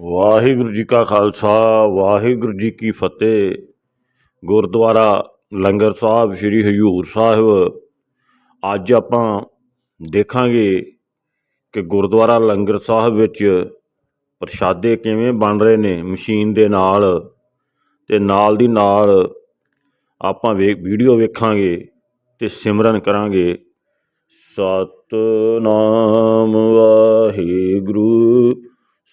ਵਾਹਿਗੁਰੂ ਜੀ ਕਾ ਖਾਲਸਾ, ਵਾਹਿਗੁਰੂ ਜੀ ਕੀ ਫਤਿਹ। ਗੁਰਦੁਆਰਾ ਲੰਗਰ ਸਾਹਿਬ ਸ੍ਰੀ ਹਜੂਰ ਸਾਹਿਬ। ਅੱਜ ਆਪਾਂ ਦੇਖਾਂਗੇ ਕਿ ਗੁਰਦੁਆਰਾ ਲੰਗਰ ਸਾਹਿਬ ਵਿੱਚ ਪ੍ਰਸ਼ਾਦੇ ਕਿਵੇਂ ਬਣ ਰਹੇ ਨੇ ਮਸ਼ੀਨ ਦੇ ਨਾਲ ਤੇ ਨਾਲ ਦੀ ਨਾਲ ਆਪਾਂ ਵੇ, ਵੀਡੀਓ ਵੇਖਾਂਗੇ ਤੇ ਸਿਮਰਨ ਕਰਾਂਗੇ। ਸਤਨਾਮ ਵਾਹਿਗੁਰੂ।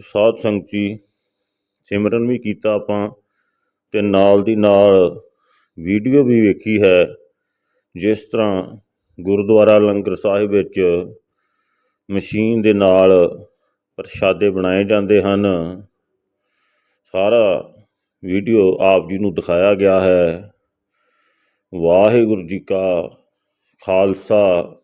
ਸਾਧ ਸੰਗਤ ਜੀ, ਸਿਮਰਨ ਵੀ ਕੀਤਾ ਆਪਾਂ ਤੇ ਨਾਲ ਦੀ ਨਾਲ ਵੀਡੀਓ ਵੀ ਵੇਖੀ ਹੈ। ਜਿਸ ਤਰ੍ਹਾਂ ਗੁਰਦੁਆਰਾ ਲੰਗਰ ਸਾਹਿਬ ਵਿੱਚ ਮਸ਼ੀਨ ਦੇ ਨਾਲ ਪ੍ਰਸ਼ਾਦੇ ਬਣਾਏ ਜਾਂਦੇ ਹਨ। ਸਾਰਾ ਵੀਡੀਓ ਆਪ ਜੀ ਨੂੰ ਦਿਖਾਇਆ ਗਿਆ ਹੈ। ਵਾਹਿਗੁਰੂ ਜੀ ਕਾ ਖਾਲਸਾ।